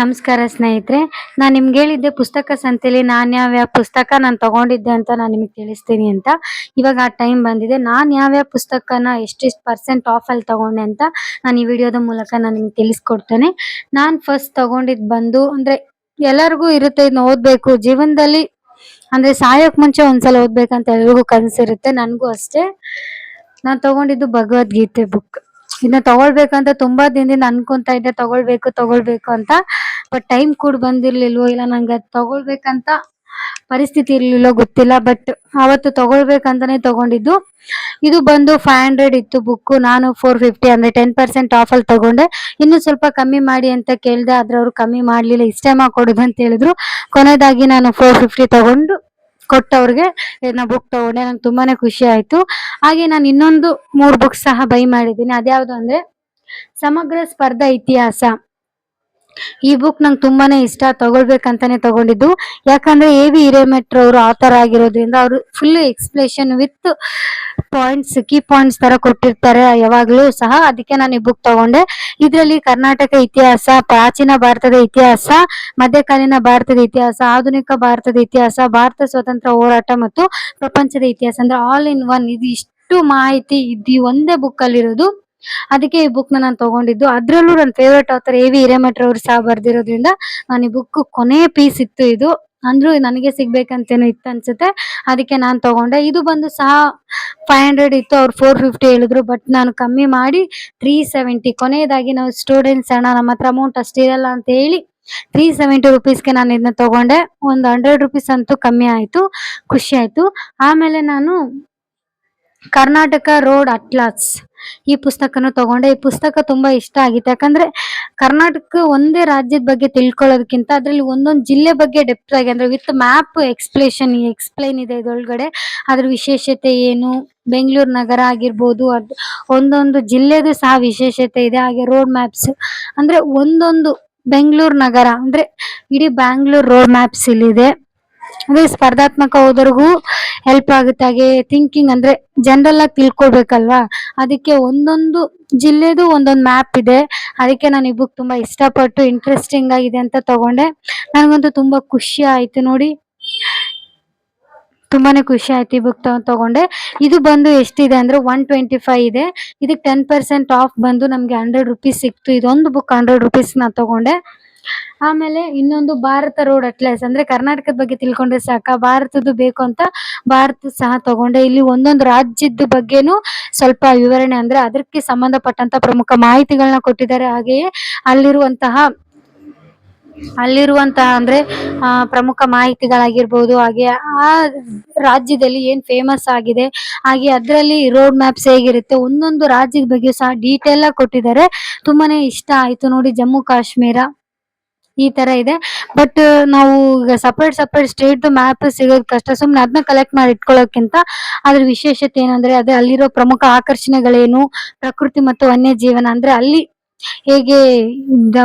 ನಮಸ್ಕಾರ ಸ್ನೇಹಿತರೆ, ನಾನು ನಿಮ್ಗೆ ಹೇಳಿದ್ದೆ ಪುಸ್ತಕ ಸಂತೆಯಲ್ಲಿ ನಾನು ಯಾವ್ಯಾವ ಪುಸ್ತಕ ನಾನು ತಗೊಂಡಿದ್ದೆ ಅಂತ ನಾನು ನಿಮಗೆ ತಿಳಿಸ್ತೀನಿ ಅಂತ. ಇವಾಗ ಆ ಟೈಮ್ ಬಂದಿದೆ, ನಾನು ಯಾವ್ಯಾವ ಪುಸ್ತಕನ ಎಷ್ಟೆಷ್ಟು ಪರ್ಸೆಂಟ್ ಆಫಲ್ಲಿ ತಗೊಂಡೆ ಅಂತ ನಾನು ಈ ವಿಡಿಯೋದ ಮೂಲಕ ನಾನು ನಿಮ್ಗೆ ತಿಳಿಸ್ಕೊಡ್ತೇನೆ. ನಾನು ಫಸ್ಟ್ ತಗೊಂಡಿದ್ದು ಬಂದು ಅಂದರೆ ಎಲ್ಲರಿಗೂ ಇರುತ್ತೆ ಇದನ್ನ ಓದಬೇಕು, ಜೀವನದಲ್ಲಿ ಅಂದರೆ ಸಾಯೋಕೆ ಮುಂಚೆ ಒಂದ್ಸಲ ಓದ್ಬೇಕಂತ ಎಲ್ರಿಗೂ ಕನಸಿರುತ್ತೆ, ನನಗೂ ಅಷ್ಟೇ. ನಾನು ತಗೊಂಡಿದ್ದು ಭಗವದ್ಗೀತೆ ಬುಕ್ ಇದನ್ನ ತಗೊಳ್ಬೇಕಂತ ತುಂಬಾ ದಿನದಿಂದ ಅನ್ಕೊಂತಾ ಇದ್ದೆ, ತಗೊಳ್ಬೇಕು ತಗೊಳ್ಬೇಕು ಅಂತ. ಬಟ್ ಟೈಮ್ ಕೂಡ ಬಂದಿರ್ಲಿಲ್ವೋ ಇಲ್ಲ, ನಂಗೆ ಅದ್ ತಗೊಳ್ಬೇಕಂತ ಪರಿಸ್ಥಿತಿ ಇರ್ಲಿಲ್ಲೋ ಗೊತ್ತಿಲ್ಲ. ಬಟ್ ಅವತ್ತು ತಗೊಳ್ಬೇಕಂತಾನೆ ತಗೊಂಡಿದ್ದು. ಇದು ಬಂದು ಫೈವ್ ಹಂಡ್ರೆಡ್ ಇತ್ತು ಬುಕ್ ನಾನು ಫೋರ್ ಫಿಫ್ಟಿ ಅಂದ್ರೆ ಟೆನ್ ಪರ್ಸೆಂಟ್ ಆಫ್ ಅಲ್ಲಿ ತಗೊಂಡೆ. ಇನ್ನು ಸ್ವಲ್ಪ ಕಮ್ಮಿ ಮಾಡಿ ಅಂತ ಕೇಳ್ದೆ, ಆದ್ರೆ ಅವ್ರು ಕಮ್ಮಿ ಮಾಡ್ಲಿಲ್ಲ. ಇಷ್ಟೇ ಮಾಡ್ಕೊಡುದು ಅಂತ ಹೇಳಿದ್ರು. ಕೊನೆಯದಾಗಿ ನಾನು ಫೋರ್ ಫಿಫ್ಟಿ ತಗೊಂಡು ಕೊಟ್ಟವ್ರಿಗೆ ನಾ ಬುಕ್ ತಗೊಂಡೆ, ನಂಗೆ ತುಂಬಾನೇ ಖುಷಿ ಆಯ್ತು. ಹಾಗೆ ನಾನು ಇನ್ನೊಂದು ಮೂರು ಬುಕ್ಸ್ ಸಹ ಬೈ ಮಾಡಿದ್ದೀನಿ. ಅದ್ಯಾವುದು ಅಂದ್ರೆ ಸಮಗ್ರ ಸ್ಪರ್ಧಾ ಇತಿಹಾಸ. ಈ ಬುಕ್ ನಂಗೆ ತುಂಬಾನೇ ಇಷ್ಟ, ತಗೊಳ್ಬೇಕಂತಾನೆ ತಗೊಂಡಿದ್ದು. ಯಾಕಂದ್ರೆ ಎ ವಿ ಹಿರೇಮೆಟ್ರ್ ಅವರು ಆಥರ್ ಆಗಿರೋದ್ರಿಂದ ಅವರು full explanation with points key points ತರ ಕೊಟ್ಟಿರ್ತಾರೆ, ಯಾವಾಗ್ಲೂ ಸಹ ಅದಕ್ಕೆ ನಾನು ಈ ಬುಕ್ ತಗೊಂಡೆ. ಇದರಲ್ಲಿ ಕರ್ನಾಟಕ ಇತಿಹಾಸ, ಪ್ರಾಚೀನ ಭಾರತದ ಇತಿಹಾಸ, ಮಧ್ಯಕಾಲೀನ ಭಾರತದ ಇತಿಹಾಸ, ಆಧುನಿಕ ಭಾರತದ ಇತಿಹಾಸ, ಭಾರತ ಸ್ವತಂತ್ರ ಹೋರಾಟ ಮತ್ತು ಪ್ರಪಂಚದ ಇತಿಹಾಸ, ಅಂದ್ರೆ ಆಲ್ ಇನ್ ಒನ್ ಇದು ಇಷ್ಟು ಮಾಹಿತಿ ಇದು ಒಂದೇ ಬುಕ್ ಅಲ್ಲಿ ಇರೋದು ಅದಕ್ಕೆ ಈ ಬುಕ್ ನಾನು ತಗೊಂಡಿದ್ದು. ಅದ್ರಲ್ಲೂ ನನ್ನ favourite author A V Hiremath ಅವರು ಸಹ ಬರ್ದಿರೋದ್ರಿಂದ ನಾನು ಈ ಬುಕ್ ಕೊನೆ ಪೀಸ್ ಇತ್ತು ಇದು. ಅಂದ್ರೂ ನನಗೆ ಸಿಗ್ಬೇಕಂತೇನೋ ಇತ್ತು ಅನ್ಸುತ್ತೆ. ಅದಕ್ಕೆ ನಾನು ತಗೊಂಡೆ. ಇದು ಬಂದು ಸಹ ಫೈವ್ ಹಂಡ್ರೆಡ್ ಇತ್ತು. ಅವ್ರು ಫೋರ್ ಫಿಫ್ಟಿ ಹೇಳಿದ್ರು. ಬಟ್ ನಾನು ಕಮ್ಮಿ ಮಾಡಿ ತ್ರೀ ಸೆವೆಂಟಿ ಕೊನೆಯದಾಗಿ ನಾವು ಸ್ಟೂಡೆಂಟ್ಸ್ ಅಣ್ಣ, ನಮ್ಮ ಹತ್ರ ಅಮೌಂಟ್ ಅಷ್ಟಿರಲ್ಲ ಅಂತ ಹೇಳಿ ತ್ರೀ ಸೆವೆಂಟಿ ರುಪೀಸ್ಗೆ ನಾನು ಇದನ್ನ ತಗೊಂಡೆ. ಒಂದು ಹಂಡ್ರೆಡ್ ರುಪೀಸ್ ಅಂತೂ ಕಮ್ಮಿ ಆಯ್ತು. ಖುಷಿ ಆಯ್ತು. ಆಮೇಲೆ ನಾನು ಕರ್ನಾಟಕ ರೋಡ್ ಅಟ್ಲಾಸ್ ಈ ಪುಸ್ತಕನೂ ತಗೊಂಡೆ. ಈ ಪುಸ್ತಕ ತುಂಬಾ ಇಷ್ಟ ಆಗಿತ್ತು. ಯಾಕಂದ್ರೆ ಕರ್ನಾಟಕ ಒಂದೇ ರಾಜ್ಯದ ಬಗ್ಗೆ ತಿಳ್ಕೊಳ್ಳೋದಕ್ಕಿಂತ ಅದ್ರಲ್ಲಿ ಒಂದೊಂದು ಜಿಲ್ಲೆ ಬಗ್ಗೆ ಡೆಪ್ತ್ ಆಗಿ, ಅಂದ್ರೆ ವಿತ್ ಮ್ಯಾಪ್ ಎಕ್ಸ್ಪ್ಲೇಷನ್ ಎಕ್ಸ್ಪ್ಲೈನ್ ಇದೆ ಇದೊಳಗಡೆ ಅದ್ರ ವಿಶೇಷತೆ ಏನು? ಬೆಂಗಳೂರು ನಗರ ಆಗಿರ್ಬೋದು, ಅದು ಒಂದೊಂದು ಜಿಲ್ಲೆದು ಸಹ ವಿಶೇಷತೆ ಇದೆ. ಹಾಗೆ ರೋಡ್ ಮ್ಯಾಪ್ಸ್ ಅಂದ್ರೆ ಒಂದೊಂದು ಬೆಂಗಳೂರು ನಗರ, ಅಂದ್ರೆ ಇಡೀ ಬ್ಯಾಂಗ್ಳೂರ್ ರೋಡ್ ಮ್ಯಾಪ್ಸ್ ಇಲ್ಲಿದೆ. ಅಂದ್ರೆ ಸ್ಪರ್ಧಾತ್ಮಕ ಹೋದವ್ರಿಗೂ ಹೆಲ್ಪ್ ಆಗುತ್ತೆ. ಹಾಗೆ ಥಿಂಕಿಂಗ್ ಅಂದ್ರೆ ಜನರಲ್ ಆಗಿ ತಿಳ್ಕೊಳ್ಬೇಕಲ್ವಾ? ಅದಕ್ಕೆ ಒಂದೊಂದು ಜಿಲ್ಲೆದು ಒಂದೊಂದು ಮ್ಯಾಪ್ ಇದೆ. ಅದಕ್ಕೆ ನಾನು ಈ ಬುಕ್ ತುಂಬಾ ಇಷ್ಟಪಟ್ಟು ಇಂಟ್ರೆಸ್ಟಿಂಗ್ ಆಗಿದೆ ಅಂತ ತಗೊಂಡೆ. ನನಗಂತೂ ತುಂಬಾ ಖುಷಿ ಆಯ್ತು ನೋಡಿ. ತುಂಬಾನೇ ಖುಷಿ ಆಯ್ತು ಈ ಬುಕ್ ತಗೊಂಡೆ. ಇದು ಬಂದು ಎಷ್ಟಿದೆ ಅಂದ್ರೆ ಒನ್ ಟ್ವೆಂಟಿ ಫೈವ್ ಇದೆ. ಇದಕ್ಕೆ ಟೆನ್ ಪರ್ಸೆಂಟ್ ಆಫ್ ಬಂದು ನಮಗೆ ಹಂಡ್ರೆಡ್ ರುಪೀಸ್ ಸಿಕ್ತು. ಇದೊಂದು ಬುಕ್ ಹಂಡ್ರೆಡ್ ರುಪೀಸ್ ನಾ ತಗೊಂಡೆ. ಆಮೇಲೆ ಇನ್ನೊಂದು ಭಾರತ ರೋಡ್ ಅಟ್ಲಾಸ್ ಅಂದ್ರೆ ಕರ್ನಾಟಕದ ಬಗ್ಗೆ ತಿಳ್ಕೊಂಡ್ರೆ ಸಾಕ. ಭಾರತದ್ದು ಬೇಕು ಅಂತ ಭಾರತ ಸಹ ತಗೊಂಡೆ. ಇಲ್ಲಿ ಒಂದೊಂದು ರಾಜ್ಯದ ಬಗ್ಗೆನೂ ಸ್ವಲ್ಪ ವಿವರಣೆ ಅಂದ್ರೆ ಅದಕ್ಕೆ ಸಂಬಂಧಪಟ್ಟಂತ ಪ್ರಮುಖ ಮಾಹಿತಿಗಳನ್ನ ಕೊಟ್ಟಿದ್ದಾರೆ. ಹಾಗೆಯೇ ಅಲ್ಲಿರುವಂತಹ ಅಲ್ಲಿರುವಂತಹ ಅಂದ್ರೆ, ಆ, ಪ್ರಮುಖ ಮಾಹಿತಿಗಳಾಗಿರ್ಬೋದು. ಹಾಗೆ ಆ ರಾಜ್ಯದಲ್ಲಿ ಏನ್ ಫೇಮಸ್ ಆಗಿದೆ. ಹಾಗೆ ಅದ್ರಲ್ಲಿ ರೋಡ್ ಮ್ಯಾಪ್ಸ್ ಹೇಗಿರುತ್ತೆ. ಒಂದೊಂದು ರಾಜ್ಯದ ಬಗ್ಗೆ ಸಹ ಡೀಟೇಲ್ ಕೊಟ್ಟಿದ್ದಾರೆ. ತುಂಬಾನೇ ಇಷ್ಟ ಆಯ್ತು ನೋಡಿ ಜಮ್ಮು ಕಾಶ್ಮೀರ. ಈ ತರ ಇದೆ. ಬಟ್ ನಾವು ಸಪ್ರೇಟ್ ಸಪರೇಟ್ ಸ್ಟೇಟ್ ಮ್ಯಾಪ್ ಸಿಗೋದ್ ಕಷ್ಟ ಸುಮ್ನೆ ಅದನ್ನ ಕಲೆಕ್ಟ್ ಮಾಡಿ ಇಟ್ಕೊಳ್ಳೋಕ್ಕಿಂತ ಅದ್ರ ವಿಶೇಷತೆ ಏನಂದ್ರೆ, ಅದೇ ಅಲ್ಲಿರೋ ಪ್ರಮುಖ ಆಕರ್ಷಣೆಗಳೇನು, ಪ್ರಕೃತಿ ಮತ್ತು ವನ್ಯಜೀವನ, ಅಂದ್ರೆ ಅಲ್ಲಿ ಹೇಗೆ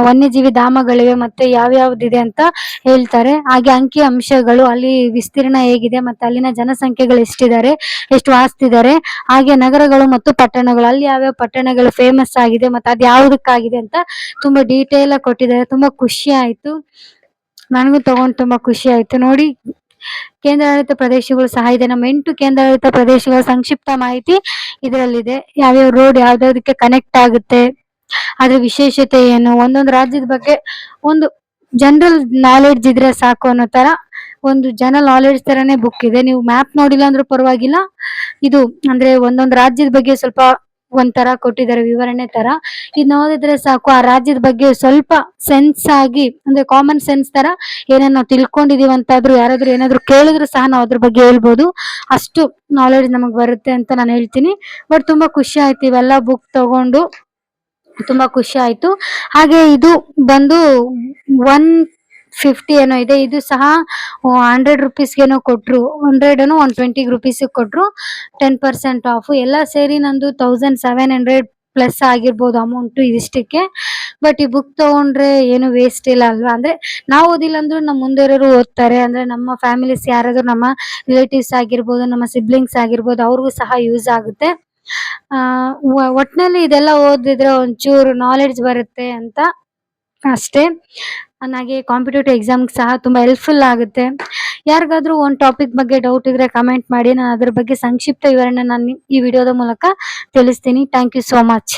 ವನ್ಯಜೀವಿ ಧಾಮಗಳಿವೆ ಮತ್ತೆ ಯಾವ್ಯಾವ್ದಿದೆ ಅಂತ ಹೇಳ್ತಾರೆ. ಹಾಗೆ ಅಂಕಿ ಅಂಶಗಳು ಅಲ್ಲಿ ವಿಸ್ತೀರ್ಣ ಹೇಗಿದೆ ಮತ್ತೆ ಅಲ್ಲಿನ ಜನಸಂಖ್ಯೆಗಳು ಎಷ್ಟಿದ್ದಾರೆ, ಎಷ್ಟು ವಾಸ್ತಿದ್ದಾರೆ ಹಾಗೆ ನಗರಗಳು ಮತ್ತು ಪಟ್ಟಣಗಳು, ಅಲ್ಲಿ ಯಾವ್ಯಾವ ಪಟ್ಟಣಗಳು ಫೇಮಸ್ ಆಗಿದೆ ಮತ್ತೆ ಅದು ಯಾವ್ದಕ್ಕಾಗಿದೆ ಅಂತ ತುಂಬಾ ಡೀಟೇಲ್ ಆಗಿ ಕೊಟ್ಟಿದ್ದಾರೆ. ತುಂಬಾ ಖುಷಿ ಆಯ್ತು. ನನಗೂ ತಗೊಂಡ್ ತುಂಬಾ ಖುಷಿ ಆಯ್ತು. ನೋಡಿ, ಕೇಂದ್ರಾಡಳಿತ ಪ್ರದೇಶಗಳು ಸಹ ಇದೆ. ನಮ್ಮ ಎಂಟು ಕೇಂದ್ರಾಡಳಿತ ಪ್ರದೇಶಗಳ ಸಂಕ್ಷಿಪ್ತ ಮಾಹಿತಿ ಇದರಲ್ಲಿದೆ. ಯಾವ್ಯಾವ ರೋಡ್ ಯಾವ್ದಾವ್ದಕ್ಕೆ ಕನೆಕ್ಟ್ ಆಗುತ್ತೆ. ಅದ್ರ ವಿಶೇಷತೆ ಏನು? ಒಂದೊಂದು ರಾಜ್ಯದ ಬಗ್ಗೆ ಒಂದು ಜನರಲ್ ನಾಲೆಡ್ಜ್ ಇದ್ರೆ ಸಾಕು ಅನ್ನೋ ತರ ಒಂದು ಜನರಲ್ ನಾಲೆಡ್ಜ್ ತರನೇ ಬುಕ್ ಇದೆ. ನೀವು ಮ್ಯಾಪ್ ನೋಡಿಲ್ಲ ಅಂದ್ರೂ ಪರವಾಗಿಲ್ಲ. ಇದು ಅಂದ್ರೆ ಒಂದೊಂದು ರಾಜ್ಯದ ಬಗ್ಗೆ ಸ್ವಲ್ಪ ಒಂಥರ ಕೊಟ್ಟಿದ್ದಾರೆ ವಿವರಣೆ ತರ. ಇದ್ ನೋಡಿದ್ರೆ ಸಾಕು, ಆ ರಾಜ್ಯದ ಬಗ್ಗೆ ಸ್ವಲ್ಪ ಸೆನ್ಸ್ ಆಗಿ, ಅಂದ್ರೆ ಕಾಮನ್ ಸೆನ್ಸ್ ತರ ಏನೇನ್ ತಿಳ್ಕೊಂಡಿದೀವಿ ಅಂತಾದ್ರೂ ಯಾರಾದ್ರೂ ಏನಾದ್ರು ಕೇಳಿದ್ರು ಸಹ ನಾವು ಅದ್ರ ಬಗ್ಗೆ ಹೇಳ್ಬೋದು. ಅಷ್ಟು ನಾಲೆಡ್ಜ್ ನಮಗ್ ಬರುತ್ತೆ ಅಂತ ನಾನು ಹೇಳ್ತೀನಿ. ಬಟ್ ತುಂಬಾ ಖುಷಿ ಆಯ್ತು ಇವೆಲ್ಲ ಬುಕ್ ತಗೊಂಡು. ತುಂಬಾ ಖುಷಿ ಆಯ್ತು. ಹಾಗೆ ಇದು ಬಂದು ಒನ್ ಫಿಫ್ಟಿ ಏನೋ ಇದೆ. ಇದು ಸಹ ಹಂಡ್ರೆಡ್ ರುಪೀಸ್ಗೇನೋ ಕೊಟ್ರು. ಹಂಡ್ರೆಡ್ ಏನೋ ಒನ್ ಟ್ವೆಂಟಿ ರುಪೀಸ್ ಕೊಟ್ರು. ಟೆನ್ ಪರ್ಸೆಂಟ್ ಆಫ್ ಎಲ್ಲ ಸೇರಿ ನಂದು ತೌಸಂಡ್ ಸೆವೆನ್ ಹಂಡ್ರೆಡ್ ಪ್ಲಸ್ ಆಗಿರ್ಬೋದು ಅಮೌಂಟ್ ಇದಿಷ್ಟಕ್ಕೆ. ಬಟ್ ಈ ಬುಕ್ ತಗೊಂಡ್ರೆ ಏನು ವೇಸ್ಟ್ ಇಲ್ಲ ಅಲ್ವಾ? ಅಂದ್ರೆ ನಾವು ಓದಿಲ್ಲ ಅಂದ್ರೂ ನಮ್ಮ ಮುಂದೆ ಇರೋರು ಓದ್ತಾರೆ. ಅಂದ್ರೆ ನಮ್ಮ ಫ್ಯಾಮಿಲೀಸ್ ಯಾರಾದ್ರೂ ನಮ್ಮ ರಿಲೇಟಿವ್ಸ್ ಆಗಿರ್ಬೋದು, ನಮ್ಮ ಸಿಬ್ಲಿಂಗ್ಸ್ ಆಗಿರ್ಬೋದು, ಅವ್ರಿಗೂ ಸಹ ಯೂಸ್ ಆಗುತ್ತೆ. ಆ ಒಟ್ನಲ್ಲಿ ಇದೆಲ್ಲ ಓದಿದ್ರೆ ಒಂಚೂರು ನಾಲೆಡ್ಜ್ ಬರುತ್ತೆ ಅಂತ ಅಷ್ಟೇ. ನನಗೆ ಕಾಂಪಿಟೇಟಿವ್ ಎಕ್ಸಾಮ್ ಸಹ ತುಂಬಾ ಹೆಲ್ಪ್ಫುಲ್ ಆಗುತ್ತೆ. ಯಾರಿಗಾದ್ರೂ ಒಂದು ಟಾಪಿಕ್ ಬಗ್ಗೆ ಡೌಟ್ ಇದ್ರೆ ಕಮೆಂಟ್ ಮಾಡಿ, ನಾನು ಅದ್ರ ಬಗ್ಗೆ ಸಂಕ್ಷಿಪ್ತ ವಿವರಣೆ ನಾನು ಈ ವಿಡಿಯೋದ ಮೂಲಕ ತಿಳಿಸ್ತೀನಿ. Thank you so much